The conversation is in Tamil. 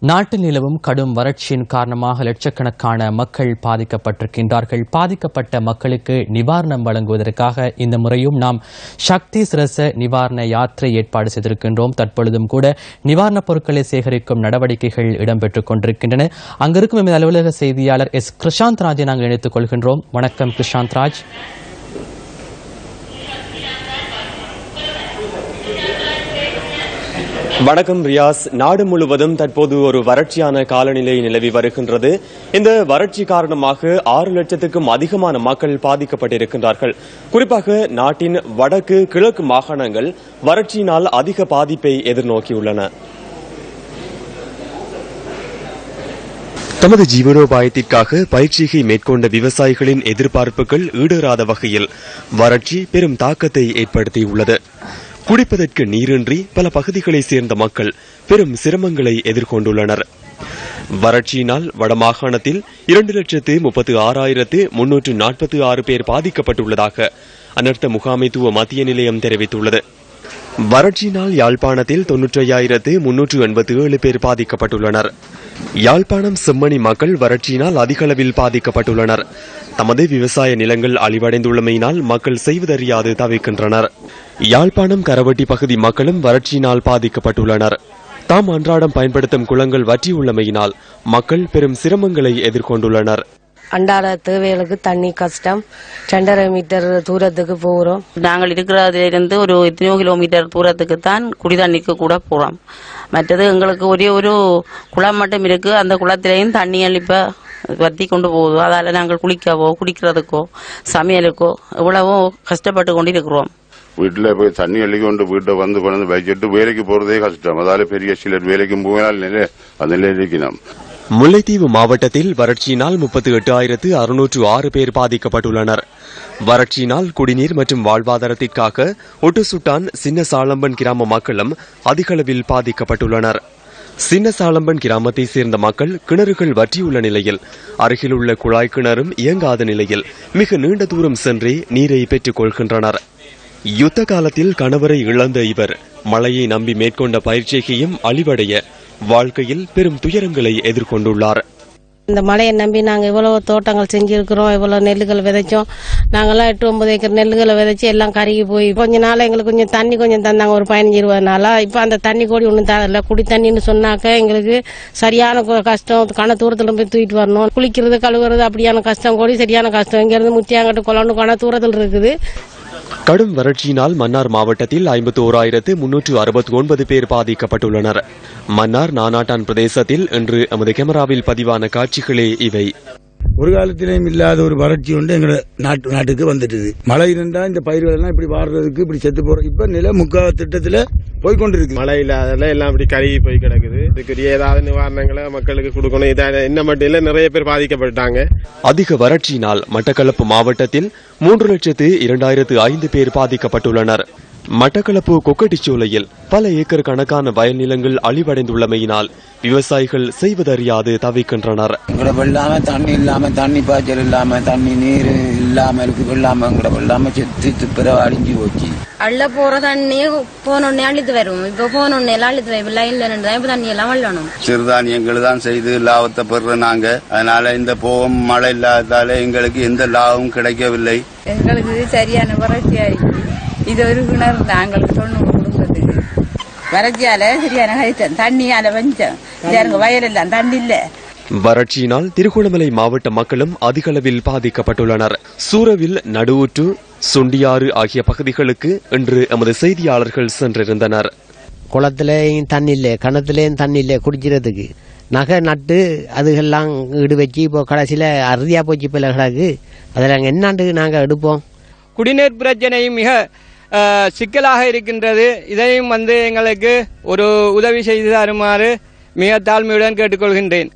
நாட்டில் நிலவும் கடும் வறட்சியின் காரணமாக லட்சக்கணக்கான மக்கள் பாதிக்கப்பட்டிருக்கின்றார்கள். பாதிக்கப்பட்ட மக்களுக்கு நிவாரணம் வழங்குவதற்காக இந்த முறையும் நாம் சக்தி சிரச நிவாரண யாத்திரை ஏற்பாடு செய்திருக்கின்றோம். தற்பொழுதும் கூட நிவாரணப் பொருட்களை சேகரிக்கும் நடவடிக்கைகள் இடம்பெற்றுக் கொண்டிருக்கின்றன. அங்கிருக்கும் எமது அலுவலக செய்தியாளர் எஸ். கிருஷாந்த் ராஜை நாங்கள் இணைத்துக் கொள்கின்றோம். வணக்கம் கிருஷாந்த் ராஜ். வணக்கம் ரியாஸ். நாடு முழுவதும் தற்போது ஒரு வறட்சியான காலநிலை நிலவி வருகின்றது. இந்த வறட்சி காரணமாக ஆறு லட்சத்துக்கும் அதிகமான மக்கள் பாதிக்கப்பட்டிருக்கின்றார்கள். குறிப்பாக நாட்டின் வடக்கு கிழக்கு மாகாணங்கள் வறட்சியினால் அதிக பாதிப்பை எதிர்நோக்கியுள்ளன. தமது ஜீவனோபாயத்திற்காக பயிற்சியை மேற்கொண்ட விவசாயிகளின் எதிர்பார்ப்புகள் ஈடேறாத வகையில் வறட்சி பெரும் தாக்கத்தை ஏற்படுத்தியுள்ளது. குடிப்பதற்கு நீரின்றி பல பகுதிகளைச் சேர்ந்த மக்கள் பெரும் சிரமங்களை எதிர்கொண்டுள்ளனர். வறட்சியினால் வடமாகாணத்தில் இரண்டு லட்சத்து முப்பத்து ஆறாயிரத்து முன்னூற்று நாற்பத்தி ஆறு பேர் பாதிக்கப்பட்டுள்ளதாக அனர்த்த முகாமைத்துவ மத்திய நிலையம் தெரிவித்துள்ளது. வறட்சியினால் யாழ்ப்பாணத்தில் தொன்னூற்றையாயிரத்து முன்னூற்று எண்பத்தி ஏழு பேர் பாதிக்கப்பட்டுள்ளனர். யாழ்ப்பாணம் செம்மணி மக்கள் வறட்சியினால் அதிக அளவில் பாதிக்கப்பட்டுள்ளனர். தமது விவசாய நிலங்கள் அழிவடைந்துள்ளமையினால் மக்கள் செய்வதறியாது தவிக்கின்றனர். யாழ்ப்பாணம் கரவட்டி பகுதி மக்களும் வறட்சியினால் பாதிக்கப்பட்டுள்ளனர். தாம் அன்றாடம் பயன்படுத்தும் குளங்கள் வற்றியுள்ளமையினால் மக்கள் பெரும் சிரமங்களை எதிர்கொண்டுள்ளனர். அன்றாட தேவைகளுக்கு தண்ணி கஷ்டம். ரெண்டரை மீட்டர் தூரத்துக்கு போகிறோம் நாங்கள் இருக்கிறதுல இருந்து ஒரு எத்தனையோ கிலோமீட்டர் தூரத்துக்கு தான் குடி தண்ணிக்கு கூட போறோம். மற்றது எங்களுக்கு ஒரே ஒரு குளம் மட்டும் இருக்கு. அந்த குளத்திலையும் தண்ணி அளிப்ப வத்தி கொண்டு போகுது. அதால நாங்கள் குளிக்கவோ குடிக்கிறதுக்கோ சமையலுக்கோ எவ்வளவோ கஷ்டப்பட்டு கொண்டு இருக்கிறோம் வீட்டில் போய் தண்ணி அள்ளி கொண்டு வீட்டை வந்து கொண்டு வச்சுட்டு வேலைக்கு போறதே கஷ்டம். அதால பெரிய சிலர் வேலைக்கு போனால் நிலை அந்த நிலையில் இருக்கணும் முல்லைத்தீவு மாவட்டத்தில் வறட்சியினால் முப்பத்தி எட்டு ஆயிரத்து அறுநூற்று ஆறு பேர் பாதிக்கப்பட்டுள்ளனர். வறட்சியினால் குடிநீர் மற்றும் வாழ்வாதாரத்திற்காக ஒட்டுசுட்டான் சின்ன சாளம்பன் கிராம மக்களும் அதிகளவில் பாதிக்கப்பட்டுள்ளனர். சின்ன சாளம்பன் கிராமத்தை சேர்ந்த மக்கள் கிணறுகள் வற்றியுள்ள நிலையில் அருகிலுள்ள குழாய் கிணறும் இயங்காத நிலையில் மிக நீண்ட தூரம் சென்றே நீரை பெற்றுக் கொள்கின்றனர். யுத்த காலத்தில் கணவரை இழந்த இவர் மழையை நம்பி மேற்கொண்ட பயிற்சியையும் அழிவடைய வாழ்க்கையில் பெரும் துயரங்களை எதிர்கொண்டுள்ளார். இந்த மழையை நம்பி நாங்கள் இவ்வளவு தோட்டங்கள் செஞ்சிருக்கிறோம் இவ்வளவு நெல்லுகள் விதைச்சோம். நாங்கெல்லாம் எட்டு ஒன்பது ஏக்கர் நெல்லுகளை விதைச்சு எல்லாம் கருகி போய் கொஞ்ச நாள் எங்களுக்கு கொஞ்சம் தண்ணி கொஞ்சம் தந்தாங்க ஒரு பதினஞ்சு இருபது நாளா. இப்போ அந்த தண்ணி கோடி ஒன்றும் தரல. குடி தண்ணின்னு சொன்னாக்க எங்களுக்கு சரியான கஷ்டம். கண தூரத்துல போய் தூக்கிட்டு வரணும். குளிக்கிறது கழுவுறது அப்படியான கஷ்டம். கோடி சரியான கஷ்டம். இங்கிருந்து முத்தியாங்கட்டு குளம்னு கண தூரத்தில் இருக்குது. கடும் வறட்சியினால் மன்னார் மாவட்டத்தில் ஐம்பத்தி ஓராயிரத்து முன்னூற்று அறுபத்தி ஒன்பது பேர் பாதிக்கப்பட்டுள்ளனர். மன்னார் நானாட்டான் பிரதேசத்தில் இன்று எமது கேமராவில் பதிவான காட்சிகளே இவை. ஒரு காலத்திலையும் இல்லாத ஒரு வறட்சி ஒன்று எங்க நாட்டு நாட்டுக்கு வந்துட்டு மழை இருந்தா இந்த பயிர்கள் எல்லாம் இப்படி வாடுறதுக்கு இப்படி செத்து போறோம் இப்ப நில முக்கா திட்டத்துல போய்கொண்டிருக்கு மழை இல்லாதல எல்லாம் இப்படி கருகி போய் கிடக்குது. இதுக்குரிய ஏதாவது நிவாரணங்களை மக்களுக்கு கொடுக்கணும். இதை என்ன மட்டும் இல்ல நிறைய பேர் பாதிக்கப்பட்டாங்க அதிக வறட்சியினால் மட்டக்களப்பு மாவட்டத்தில் மூன்று லட்சத்து இரண்டாயிரத்து ஐந்து பேர் பாதிக்கப்பட்டுள்ளனர். மட்டக்களப்பு கொக்கட்டிச்சோலையில் பல ஏக்கர் கணக்கான வயல் நிலங்கள் அழிவடைந்துள்ளமையினால் விவசாயிகள் செய்வதறியாது தவிக்கின்றனர். எங்கட வெள்ளாம தண்ணி இல்லாம தண்ணி பாய்ச்சல் இல்லாம தண்ணி நீர் இல்லாம இருக்கு வெள்ளாம. எங்கட வெள்ளாம செத்து துப்புர அழிஞ்சு போச்சு. அள்ள போற தண்ணி போனோடனே அழுத்து வரும். இப்ப போனோடனே எல்லாம் அழுத்து வரும். லைன்ல நின்று இப்ப தண்ணி எல்லாம் வள்ளணும் சிறுதானியங்கள் தான் செய்து லாபத்தை பெறுற நாங்க. அதனால இந்த போகம் மழை இல்லாததால எங்களுக்கு எந்த லாபமும் கிடைக்கவில்லை. எங்களுக்கு சரியான வறட்சி ஆயிடுச்சு. இது ஒரு கிணறு தான். எங்களுக்கு தொண்ணூறு குடும்பத்துக்கு வறட்சியால சரியான கழிச்சம் தண்ணியால வஞ்சம் எங்க வயலெல்லாம் தண்ணி இல்லை. வறட்சியினால் திருகோணமலை மாவட்ட மக்களும் அதிக அளவில் பாதிக்கப்பட்டுள்ளனர். சூரவில் நடுவுற்று சுண்டியாறு ஆகிய பகுதிகளுக்கு இன்று எமது செய்தியாளர்கள் சென்றிருந்தனர். குளத்துலேயும் தண்ணி இல்லை கிணத்துலேயும் தண்ணி இல்லை குடிக்கிறதுக்கு. நகை நட்டு அதுகெல்லாம் ஈடு வச்சு இப்போ கடைசியில் அறுதியாக போச்சு கிடக்கு. அதில் நாங்கள் என்னாண்டு நாங்கள் எடுப்போம்? குடிநீர் பிரச்சனை மிக சிக்கலாக இருக்கின்றது. இதையும் வந்து எங்களுக்கு ஒரு உதவி செய்து தருமாறு மிக தாழ்மையுடன் கேட்டுக்கொள்கின்றேன்.